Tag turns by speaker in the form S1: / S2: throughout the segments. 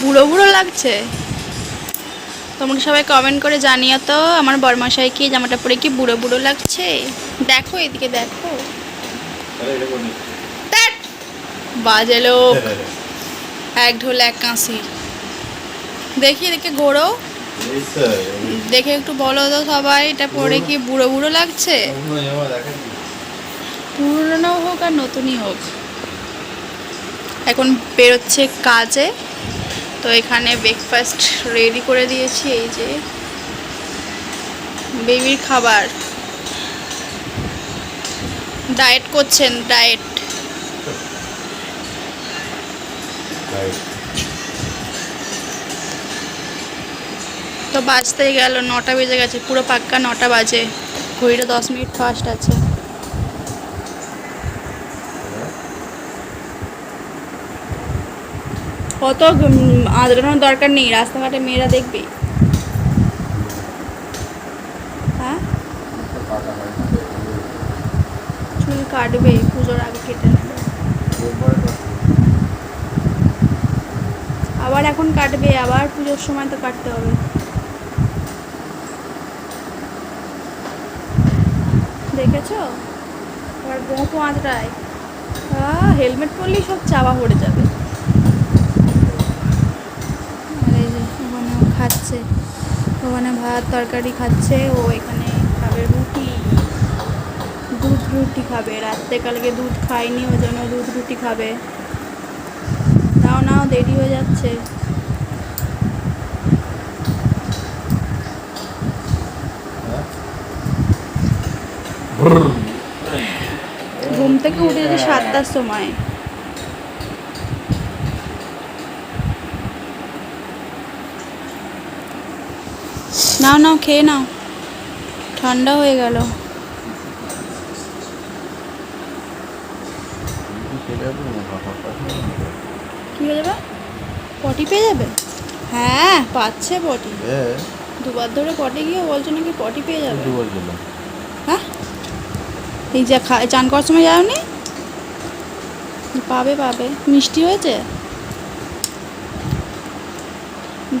S1: বুড়ো বুড়ো লাগছে? তোমরা সবাই কমেন্ট করে জানিও তো আমার বরমশাই কি জামাটা পরে কি বুড়ো বুড়ো লাগছে? দেখো এদিকে দেখো। বাজে লোক। এক ঢোল এক কাঁসি। দেখি এদিকে ঘোরো। দেখে একটু বলো তো সবাই এটা পরে কি বুড়ো বুড়ো লাগছে? পুরনো হোক আর নতুনই হোক। এখন বেরোচ্ছে কাজে। তো এখানে ব্রেকফাস্ট রেডি করে দিয়েছি এই যে বেবির খাবার। ডায়েট করছেন ডায়েট তো বাজতেই গেল নটা বেজে গেছে পুরো পাক্কা নটা বাজে। ঘড়িটা দশ মিনিট ফাস্ট আছে। অত আদরানোর দরকার নেই, রাস্তাঘাটে মেয়েরা দেখবে। হ্যাঁ? চুল কাটবে, পুজোর আগে কেটে নেবে। আবার এখন কাটবে, আবার পুজোর সময় তো কাটতে হবে। দেখেছ? আবার বোঁতো আঁচড়ায় হেলমেট পরলেই সব চাপা পড়ে যাবে। খাচ্ছে। ওখানে ভাত, তরকারি খাচ্ছে। ও এখানে খাবে রুটি। দুধ রুটি খাবে। রাত্রে কালকে দুধ খায়নি, ওই জন্য দুধ রুটি খাবে। নাও নাও, দেরি হয়ে যাচ্ছে। ঘুম থেকে উঠে যাচ্ছে সাতটার সময়। নাও নাও খেয়ে নাও। ঠান্ডা হয়ে গেল। কি হয়ে যাবে? পটি পেয়ে যাবে? হ্যাঁ পাচ্ছে পটি। দুবার ধরে পটি গিয়ে বলছো নাকি পটি পেয়ে যাবে? হ্যাঁ? এই যে খা চান করার সময় যাওনি? পাবে পাবে। মিষ্টি হয়েছে?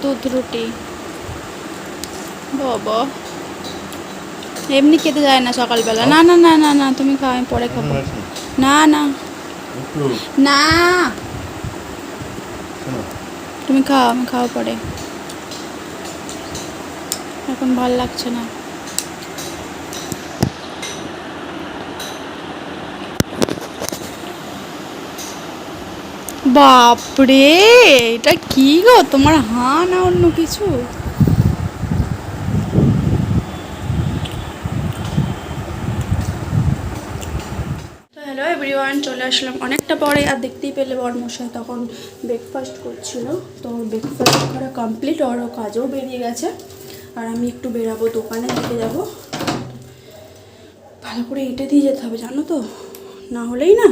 S1: দুধ রুটি। বাবা। এমনি খেতে যায় না সকালবেলা। না না না না না তুমি খাও আমি পরে খাব। না। না না। তুমি খাও আমি খাও পরে। এখন ভালো লাগছে না। বাপরে এটা কি গো? তোমার হা না অন্য কিছু তো হ্যালো এভরিওয়ান চলে আসলাম অনেকটা পরে আর দেখতেই পেলে বর্মশাই তখন ব্রেকফাস্ট করছিল। তো ব্রেকফাস্ট করা কমপ্লিট ওরও কাজও বেরিয়ে গেছে। আর আমি একটু বেরাবো দোকানের দিকে যাব। ভালো করে এঁটে দিয়ে যেতে হবে, জানো তো? না হলেই না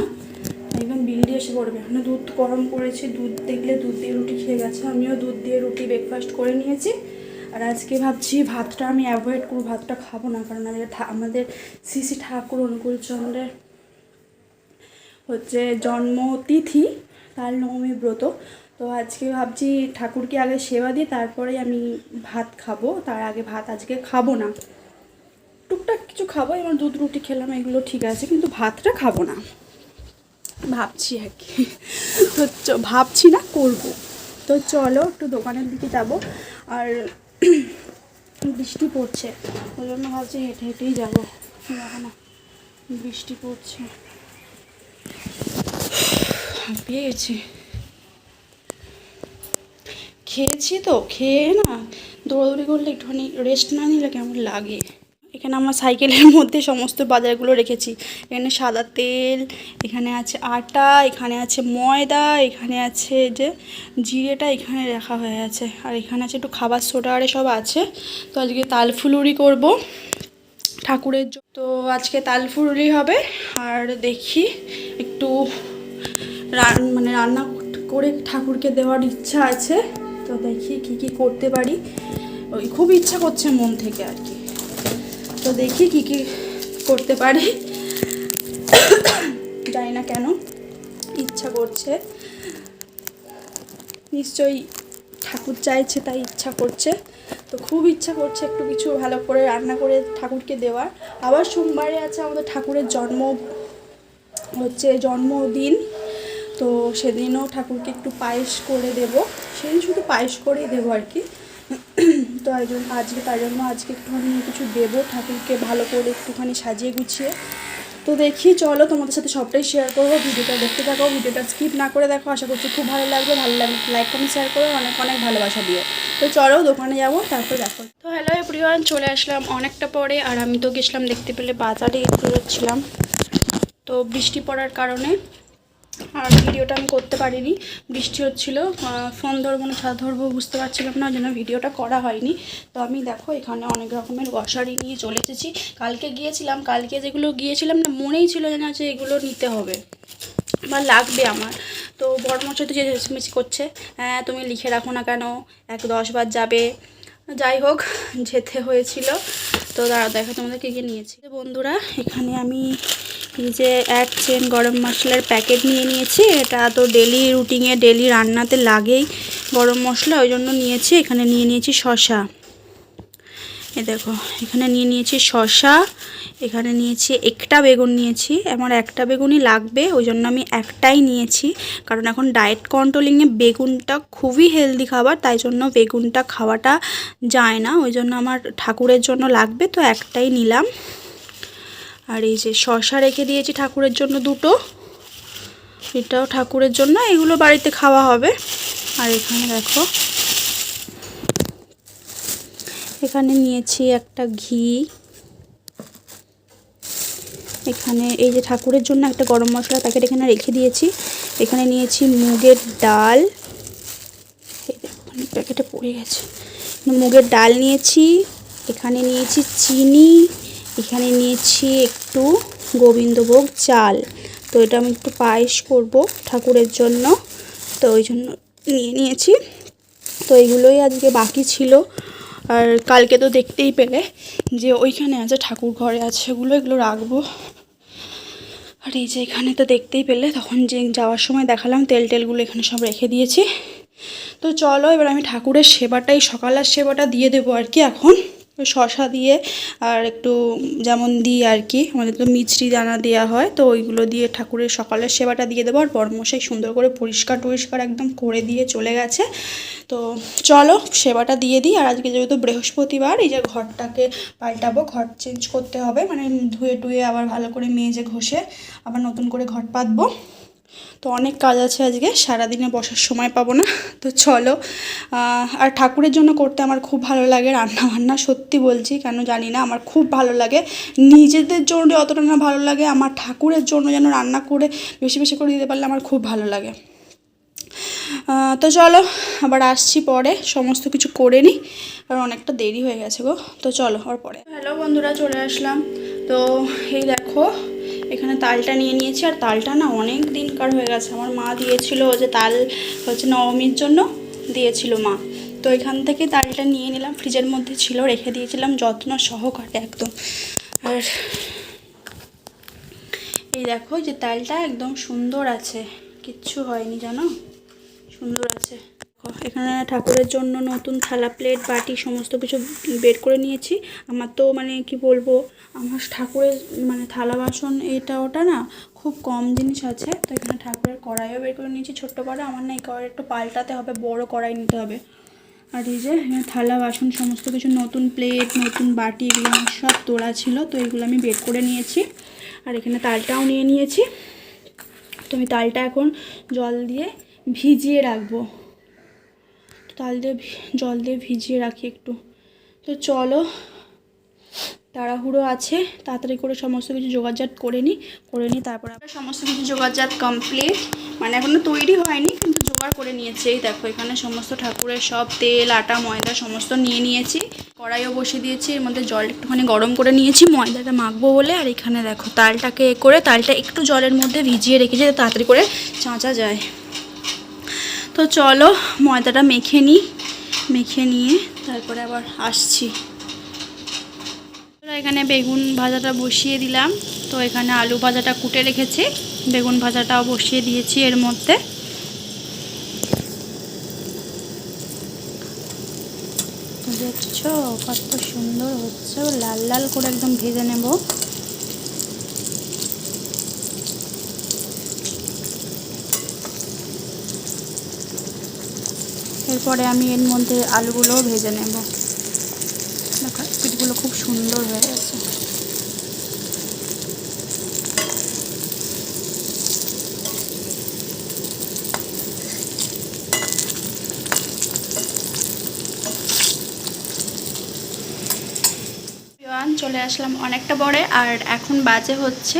S1: একদম বিল দিয়ে এসে পড়বে। এখানে দুধ গরম করেছি, দুধ দেখলে দুধ দিয়ে রুটি খেয়ে গেছে। আমিও দুধ দিয়ে রুটি ব্রেকফাস্ট করে নিয়েছি। আর আজকে ভাবছি ভাতটা আমি অ্যাভয়েড করব, ভাতটা খাব না। কারণ আমাদের আমাদের শ্রী ঠাকুর, অনুকূল চন্দ্রের হচ্ছে জন্মতিথি, তার নবমী ব্রত। তো আজকে ভাবছি ঠাকুরকে আগে সেবা দিই তারপরে আমি ভাত খাব। তার আগে ভাত আজকে খাব না। টুকটাক কিছু খাব, এবার দুধ, রুটি খেলাম, এগুলো ঠিক আছে, কিন্তু ভাতটা খাব না। ভাবছি আর কি। তো ভাবছি না, করব। তো চলো, একটু দোকানের দিকে যাব। আর বৃষ্টি পড়ছে, ওই জন্য ভাবছি হেঁটে হেঁটেই যাব। যাব না, বৃষ্টি পড়ছে। হাঁপিয়ে গেছি খেয়েছি তো, খেয়ে না, দৌড়াদৌড়ি করলে একটুখানি রেস্ট না নিলে কেমন লাগে? এখানে আমার সাইকেলের মধ্যে সমস্ত বাজারগুলো রেখেছি। এখানে সাদা তেল, এখানে আছে আটা, এখানে আছে ময়দা, এখানে আছে যে জিরেটা এখানে রাখা হয়ে আছে। আর এখানে আছে একটু খাবার সোডা আরে সব আছে। তো আজকে তালফুলুরি করব। ঠাকুরের তো আজকে তাল ফুলুরি হবে, আর দেখি একটু মানে রান্না করে ঠাকুরকে দেওয়ার ইচ্ছা আছে। তো দেখি কি কি করতে পারি। ওই খুব ইচ্ছা করছে মন থেকে আর কি। তো দেখি কি কি করতে পারি। জানি না কেন, ইচ্ছা করছে। নিশ্চয়ই ঠাকুর চাইছে, তাই ইচ্ছা করছে। তো খুব ইচ্ছা করছে একটু কিছু ভালো করে রান্না করে ঠাকুরকে দেওয়ার। আবার সোমবারে আছে আমাদের ঠাকুরের জন্ম, হচ্ছে জন্মদিন। তো সেদিনও ঠাকুরকে একটু পায়েস করে দেব। সেদিন শুধু পায়েস করেই দেবো আর কি। তো এই জন্য আজকে তার জন্য আজকে একটুখানি কিছু দেবো ঠাকুরকে ভালো করে একটুখানি সাজিয়ে গুছিয়ে। তো দেখি, চলো তোমাদের সাথে সবটাই শেয়ার করব, ভিডিওটা দেখতে থাকো, ভিডিওটা স্কিপ না করে দেখো, আশা করছি খুব ভালো লাগবে ভালো লাগবে লাইক কমেন্ট শেয়ার করো, অনেক অনেক ভালোবাসা দিও। তো চলো দোকানে যাব, তারপর দেখো। তো হ্যালো এভরিওয়ান চলে আসলাম অনেকটা পরে, আর আমি তো গেছিলাম দেখতে পেলে বাজারে একটু তো বৃষ্টি পড়ার কারণে আর ভিডিওটা আমি করতে পারিনি। বৃষ্টি হচ্ছিল ফোন ধরবো না ছাদ ধরবো, বুঝতে পারছিলাম না জন্য ভিডিওটা করা হয়নি। তো আমি দেখো এখানে অনেক রকমের গ্রসারি নিয়ে চলে এসেছি। কালকে গিয়েছিলাম, কালকে যেগুলো গিয়েছিলাম না, মনেই ছিল না যে এগুলো নিতে হবে বা লাগবে আমার। তো বড় মশাই তো যে রেসমিস করছে হ্যাঁ তুমি লিখে রাখো না কেন? এক দশ বার যাবে। যাই হোক, যেতে হয়েছিল। তো দাঁড়া দেখো তোমাদের কী কী নিয়েছি। বন্ধুরা, এখানে আমি যে এক চেন গরম মশলার প্যাকেট নিয়ে নিয়েছি। এটা তো ডেলি রুটিনে ডেলি রান্নাতে লাগেই গরম মশলা, ওই জন্য নিয়েছি। এখানে নিয়ে নিয়েছি শশা এ দেখো, এখানে নিয়ে নিয়েছি শশা এখানে নিয়েছি একটা বেগুন নিয়েছি। আমার একটা বেগুনই লাগবে, ওই জন্য আমি একটাই নিয়েছি। কারণ এখন ডায়েট কন্ট্রোলিংয়ে বেগুনটা খুবই হেলদি খাবার, তাই জন্য বেগুনটা খাওয়াটা যায় না। ওই জন্য আমার ঠাকুরের জন্য লাগবে, তো একটাই নিলাম। আর এই যে শশা রেখে দিয়েছি ঠাকুরের জন্য দুটো। এটাও ঠাকুরের জন্য, এগুলো বাড়িতে খাওয়া হবে। আর এখানে দেখো, এখানে নিয়েছি একটা ঘি। এখানে এই যে ঠাকুরের জন্য একটা গরম মশলা প্যাকেট এখানে রেখে দিয়েছি। এখানে নিয়েছি মুগের ডাল। প্যাকেটে পড়ে গেছে। মুগের ডাল নিয়েছি। এখানে নিয়েছি চিনি। এখানে নিয়েছি একটু গোবিন্দভোগ চাল। তো এটা আমি একটু পায়েস করব ঠাকুরের জন্য। তো ওই জন্য নিয়ে নিয়েছি। তো এগুলোই আজকে বাকি ছিল। আর কালকে তো দেখতেই পেলে যে ওইখানে আছে, ঠাকুর ঘরে আছে এগুলো এগুলো রাখব। আর এই যে এখানে তো দেখতেই পেলে, তখন যে যাওয়ার সময় দেখালাম, তেল টেলগুলো এখানে সব রেখে দিয়েছি। তো চলো এবার আমি ঠাকুরের সেবাটাই, সকালের সেবাটা দিয়ে দেবো আর কি এখন। শশা দিয়ে আর একটু যেমন দিই আর কি, আমাদের তো মিছরি দানা দেওয়া হয়, তো ওইগুলো দিয়ে ঠাকুরের সকালের সেবাটা দিয়ে দেবো। আর বড়মশাই সুন্দর করে পরিষ্কার টরিষ্কার একদম করে দিয়ে চলে গেছে। তো চলো সেবাটা দিয়ে দিই। আর আজকে যেহেতু বৃহস্পতিবার, এই যে ঘরটাকে পাল্টাবো, ঘর চেঞ্জ করতে হবে। মানে ধুয়ে টুয়ে আবার ভালো করে মেজে ঘষে আবার নতুন করে ঘর পাতবো। তো অনেক কাজ আছে আজকে, সারাদিনে বসার সময় পাবো না। তো চলো আর ঠাকুরের জন্য করতে আমার খুব ভালো লাগে রান্না বান্না সত্যি বলছি, কেন জানি না, আমার খুব ভালো লাগে। নিজেদের জন্য অতটা না ভালো লাগে, আমার ঠাকুরের জন্য যেন রান্না করে বেশি বেশি করে দিতে পারলে আমার খুব ভালো লাগে। তো চলো, আবার আসছি পরে, সমস্ত কিছু করে নিই, কারণ অনেকটা দেরি হয়ে গেছে গো। তো চলো আবার পরে। হ্যালো বন্ধুরা, চলে আসলাম। তো এই দেখো এখানে তালটা নিয়ে নিয়েছি, আর তালটা না অনেক দিনকার হয়ে গেছে। আমার মা দিয়েছিল যে তাল হচ্ছে নবমীর জন্য দিয়েছিল মা। তো এখান থেকে তালটা নিয়ে নিলাম, ফ্রিজের মধ্যে ছিল, রেখে দিয়েছিলাম, যত্ন সহকারে একদম। আর এই দেখো যে তালটা একদম সুন্দর আছে, কিচ্ছু হয়নি জানো? সুন্দর আছে। এখানে ঠাকুরের জন্য নতুন থালা প্লেট বাটি, সমস্ত কিছু বের করে নিয়েছি। আমার তো মানে কি বলব, আমার ঠাকুরের মানে থালা বাসন এটা ওটা না খুব কম জিনিস আছে। তো এখানে ঠাকুরের কড়াইও বের করে নিয়েছি। ছোট্ট করে আমার না এই কড়াই একটু পাল্টাতে হবে, বড় কড়াই নিতে হবে। আর এই যে এখানে থালা বাসন, সমস্ত কিছু, নতুন প্লেট নতুন বাটি, এগুলো আমার সব তোলা ছিল, তো এগুলো আমি বের করে নিয়েছি। আর এখানে তালটাও নিয়ে নিয়েছি। তো আমি তালটা এখন জল দিয়ে ভিজিয়ে রাখব। তাল দিয়ে জল দিয়ে ভিজিয়ে রাখি একটু। তো চলো, তাড়াহুড়ো আছে, তাড়াতাড়ি করে সমস্ত কিছু যোগাযোগ করে নিই করে নিই তারপর আমরা সমস্ত কিছু যোগাযোগ কমপ্লিট মানে এখনও তৈরি হয়নি, কিন্তু জোগাড় করে নিয়েছি। এই দেখো, এখানে সমস্ত ঠাকুরের সব তেল, আটা, ময়দা সমস্ত নিয়ে নিয়েছি। কড়াইও বসিয়ে দিয়েছি, এর মধ্যে জল একটুখানি গরম করে নিয়েছি। ময়দাটা মাখবো বলে, আর এখানে দেখো, তালটাকে এ করে, তালটা একটু জলের মধ্যে ভিজিয়ে রেখেছি তাড়াতাড়ি করে চাঁচা যায়। তো চলো, ময়দাটা মেখে নিই মেখে নিয়ে তারপরে আবার আসছি। এখানে বেগুন ভাজাটা বসিয়ে দিলাম। তো এখানে আলু ভাজাটা কুটে রেখেছি, বেগুন ভাজাটাও বসিয়ে দিয়েছি এর মধ্যে। দেখছ, কত সুন্দর হচ্ছে, লাল লাল করে একদম ভেজে নেব। এরপরে আমি এর মধ্যে আলুগুলোও ভেজে নেব। দেখো, পিঠগুলো খুব সুন্দর হয়ে গেছে। চলে আসলাম অনেকটা পরে, আর এখন বাজে হচ্ছে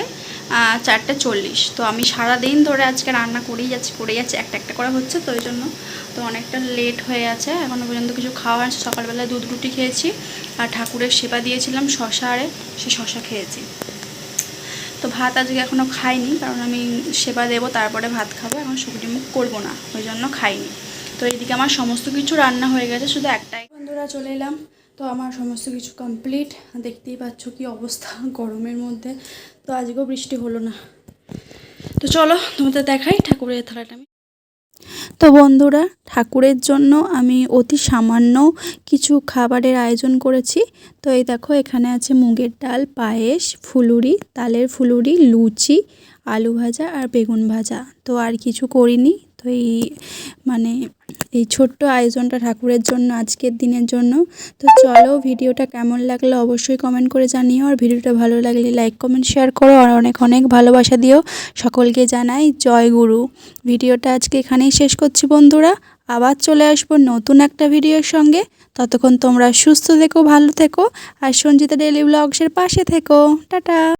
S1: চারটে চল্লিশ। তো আমি সারা দিন ধরে আজকে রান্না করেই যাচ্ছি করেই যাচ্ছি, একটা একটা করে হচ্ছে, তো ওই জন্য তো অনেকটা লেট হয়ে আছে। এখনও পর্যন্ত কিছু খাওয়া হয়নি। সকালবেলায় দুধ রুটি খেয়েছি আর ঠাকুরের সেবা দিয়েছিলাম শশা আরে সে শশা খেয়েছি। তো ভাত আজকে এখনও খাইনি, কারণ আমি সেবা দেবো, তারপরে ভাত খাব। এখন শুকনো মুখ করব না, ওই জন্য খাইনি। তো এইদিকে আমার সমস্ত কিছু রান্না হয়ে গেছে, শুধু একটাই। বন্ধুরা চলে এলাম। তো আমার সমস্ত কিছু কমপ্লিট দেখতেই পাচ্ছ কি অবস্থা গরমের মধ্যে। তো আজকেও বৃষ্টি হলো না। তো চলো তোমাদের দেখাই ঠাকুরের থালাটা আমি। তো বন্ধুরা, ঠাকুরের জন্য আমি অতি সামান্য কিছু খাবারের আয়োজন করেছি। তো এই দেখো, এখানে আছে মুগের ডাল, পায়েস, ফুলুরি, তালের ফুলুরি, লুচি, আলু ভাজা আর বেগুন ভাজা। তো আর কিছু করিনি তো এই মানে এই ছোট্ট আয়োজনটা ঠাকুরের জন্য, আজকের দিনের জন্য। তো চলো ভিডিওটা কেমন লাগল অবশ্যই কমেন্ট করে জানিও। আর ভিডিওটা ভালো লাগলে লাইক কমেন্ট শেয়ার করো। আর অনেক অনেক ভালোবাসা দিও। সকলকে জানাই জয় গুরু। ভিডিওটা আজকে এখানেই শেষ করছি বন্ধুরা। আবার চলে আসব নতুন একটা ভিডিওর সঙ্গে। ততক্ষণ তোমরা সুস্থ থেকো, ভালো থেকো। আর সঞ্জিতা ডেলি ব্লগসের পাশে থেকো। টাটা।